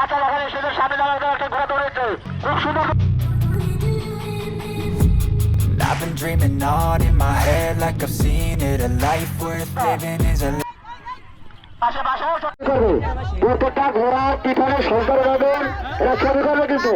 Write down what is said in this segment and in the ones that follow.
আচ্ছা দেখেন এসে সামনে দাঁড়ানো একটা ঘোড়া দৌড়েছে খুব সুন্দর। I've been dreaming on in my head like I've seen it. A life worth living is a পাশে পাশে করবে। প্রত্যেকটা ঘোড়ার পিছনে সরকার ছবি করবে কিন্তু।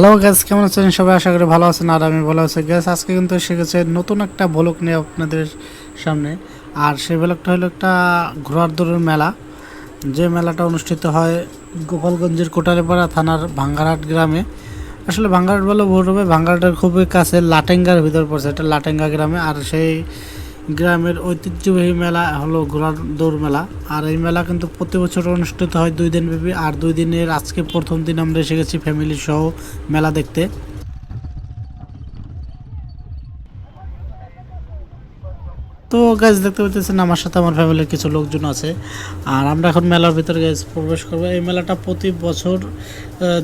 হ্যালো গ্যাস কেমন আছেন? সবাই আশা করি ভালো আছেন, আর আমি ভালো আছি। গ্যাস আজকে কিন্তু গেছে নতুন একটা ব্লক নিয়ে আপনাদের সামনে। আর সেই ব্লকটা হলো একটা ঘোড়ার দৌড়ের মেলা। যে মেলাটা অনুষ্ঠিত হয় গোপালগঞ্জের কোটালীপাড়া থানার ভাঙ্গারহাট গ্রামে। আসলে ভাঙ্গারহাট বলে ভোট হবে, ভাঙ্গারহাটের খুবই কাছে লাটেঙ্গার ভিতর পড়ছে, এটা লাটেঙ্গা গ্রামে। আর সেই গ্রামের ঐতিহ্যবাহী মেলা হলো ঘোড়ার দৌড় মেলা। আর এই মেলা কিন্তু প্রতি বছর অনুষ্ঠিত হয় দুই দিন ব্যাপী আর দুই দিনের আজকে প্রথম দিন আমরা এসে গেছি ফ্যামিলি সহ মেলা দেখতে। তো গাছ দেখতে পাচ্ছেন আমার সাথে আমার ফ্যামিলির কিছু লোকজন আছে। আর আমরা এখন মেলার ভিতরে গাছ প্রবেশ করব। এই মেলাটা প্রতি বছর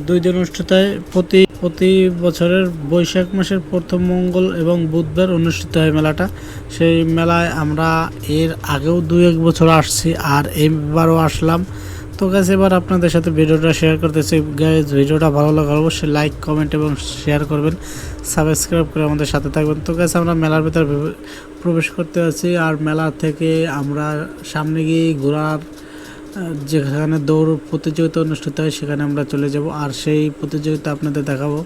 দুই দিন অনুষ্ঠিত হয়। প্রতি প্রতি বছরের বৈশাখ মাসের প্রথম মঙ্গল এবং বুধবার অনুষ্ঠিত হয় মেলাটা। সেই মেলায় আমরা এর আগেও দুই এক বছর আসছি আর এইবারও আসলাম। তো গাছ এবার আপনাদের সাথে ভিডিওটা শেয়ার করতেছি গাইজ ভিডিওটা ভালো লাগলে অবশ্যই লাইক কমেন্ট এবং শেয়ার করবেন। সাবস্ক্রাইব করে আমাদের সাথে থাকবেন। তো গাছ আমরা মেলার ভিতরে প্রবেশ করতে আছি আর মেলা থেকে আমরা সামনে গিয়ে ঘোরার যেখানে দৌড় প্রতিযোগিতা অনুষ্ঠিত হয় সেখানে আমরা চলে যাব। আর সেই প্রতিযোগিতা আপনাদের দেখাবো।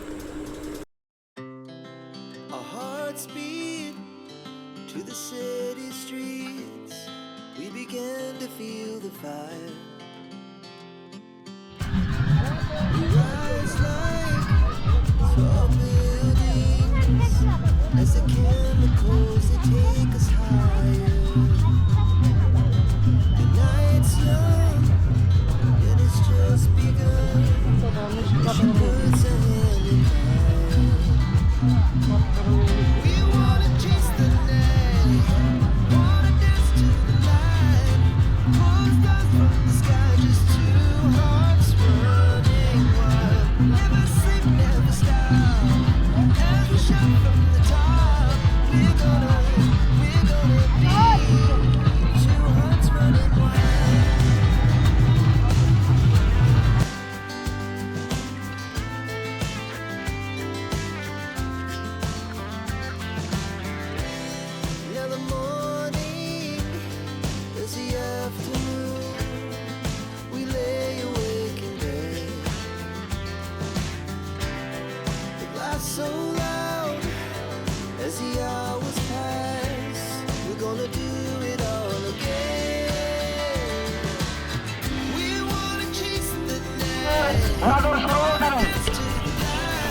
দৌড় শুরু যাবে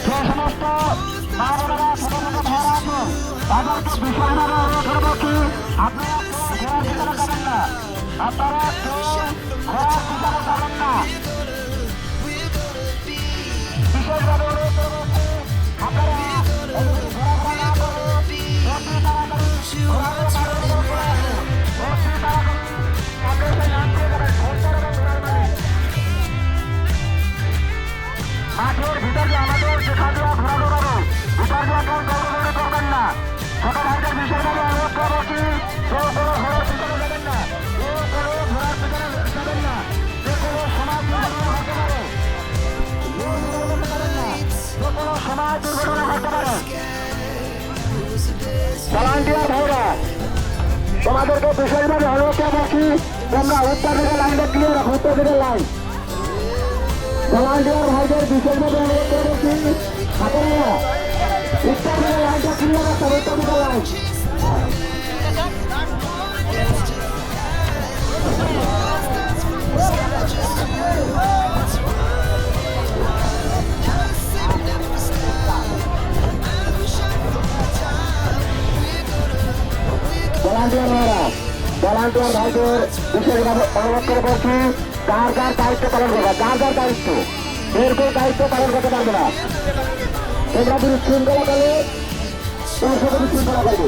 যে সমস্ত মা বোনেরা ছোট ছোট ভাইরা আছে। তাদেরকে বিশেষভাবে অনুরোধ করব কি আপনারা আপনারা কেউ ঘোড়ার পিছনে যাবেন না। বিশেষভাবে অনুরোধ করব কি আপনারা এদিকে না করে অতি তোমাদেরকে বিশেষভাবে অনুরোধ করব কি তোমরা উত্তর দিকের লাইনটা ক্লিয়ার রাখো, উত্তর দিকের লাইন। ভলান্টিয়ার ভাইদের বিশেষভাবে অনুরোধ করব কি আপনারা উত্তর দিকের লাইনটা ক্লিয়ার রাখতে হবে উত্তর দিকের লাইন। ভলান্টিয়ার ভলান্টিয়ার ভাইদের বিশেষভাবে অনুরোধ করে বলছি, কার কার দায়িত্ব পালন করবে? কার কার দায়িত্ব? এর কেউ দায়িত্ব পালন করতে পারবে না? তোমরা যদি শৃঙ্খলা করলে তোমরা সাথে শৃঙ্খলা করবে।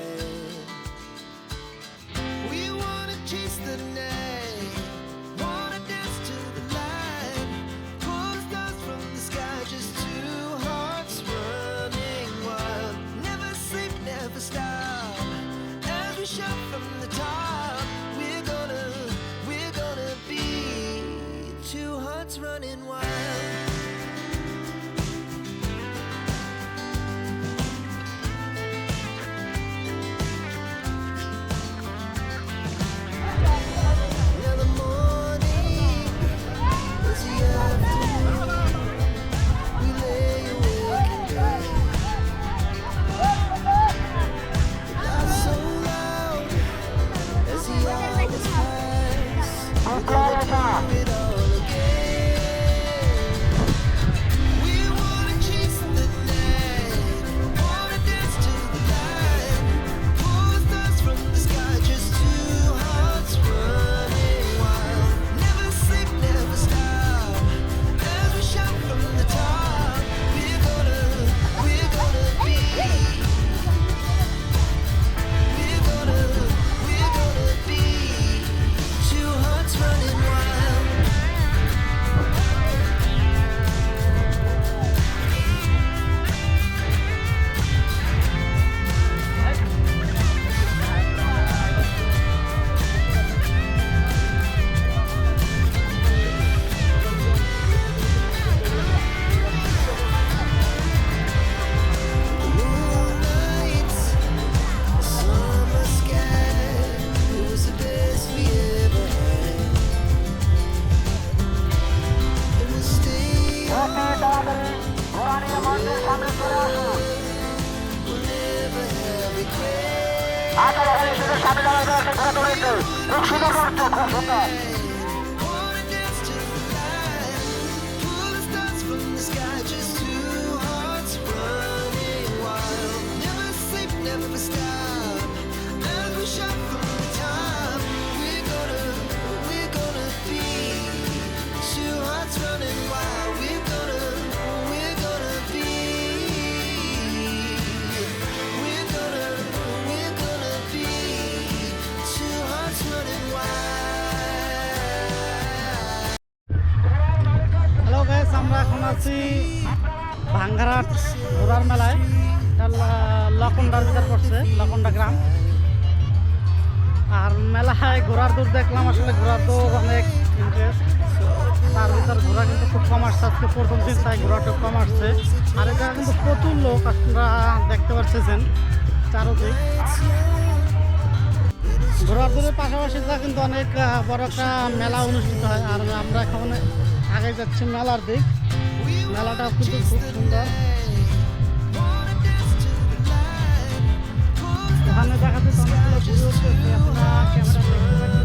আকাশ সুন্দর সামনে দাঁড়াতে খুব সুন্দর করছে খুব সুন্দর। ঘোরাটা কম আসছে। আর এটা কিন্তু প্রচুর লোক আপনারা দেখতে পাচ্ছেন চারোদিক। ঘোরাঘুরির পাশাপাশি তা কিন্তু অনেক বড় একটা মেলা অনুষ্ঠিত হয়। আর আমরা এখন আগে যাচ্ছি মেলার দিক। মেলাটাও কিন্তু খুব সুন্দর। এখানে দেখা যাচ্ছে অনেকগুলো ঘুরে উঠতেছে আপনারা ক্যামেরা দেখতে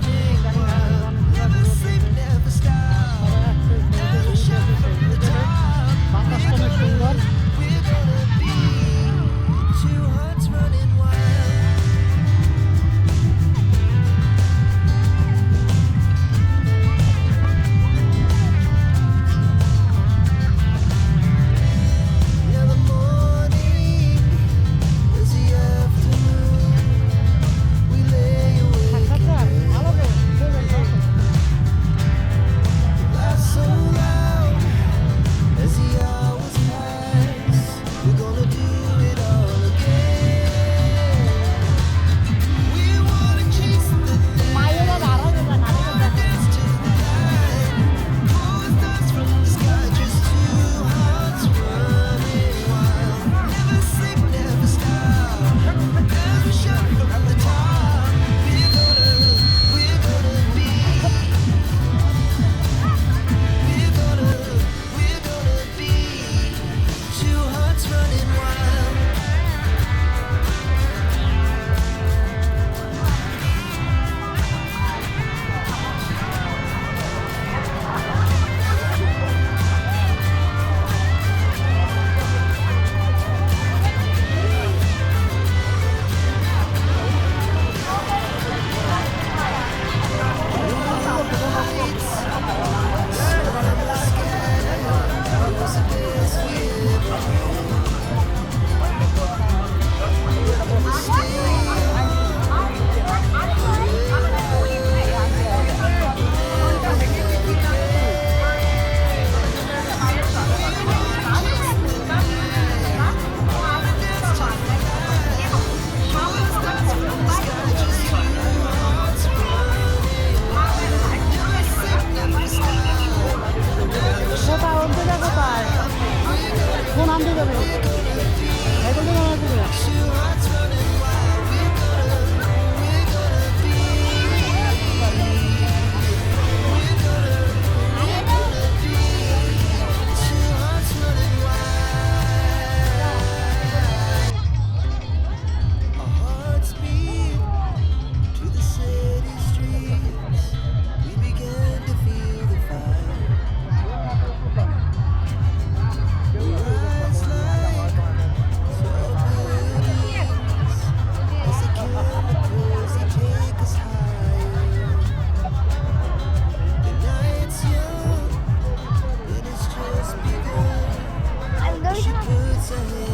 say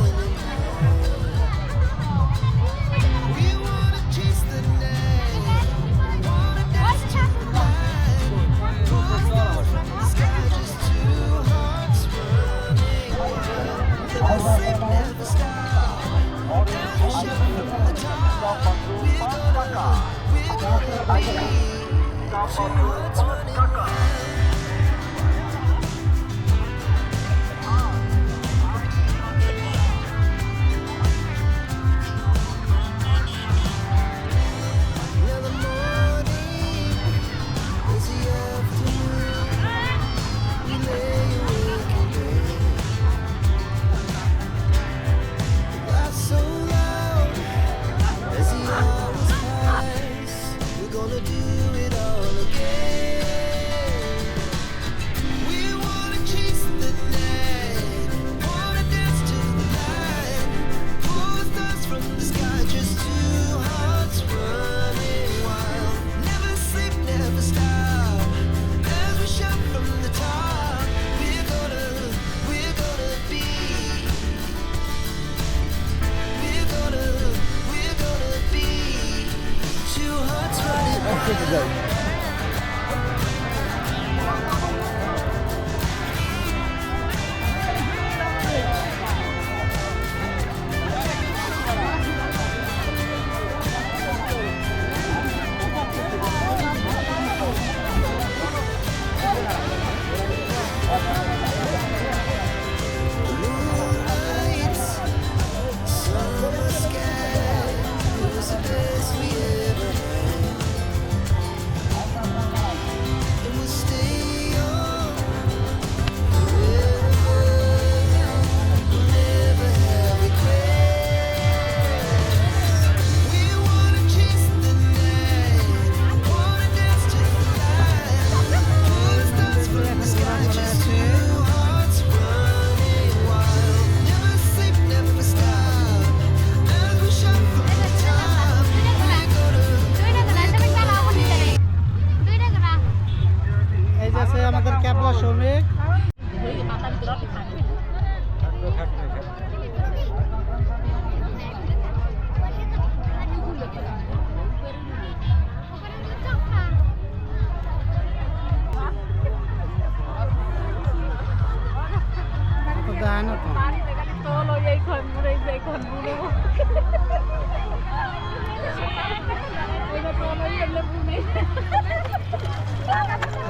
คนรู้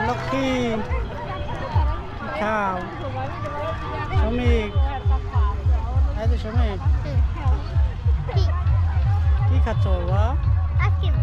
นกขี้ข้าวชมีไอ้ตัวชมีกี่ขัดโจวะอากิม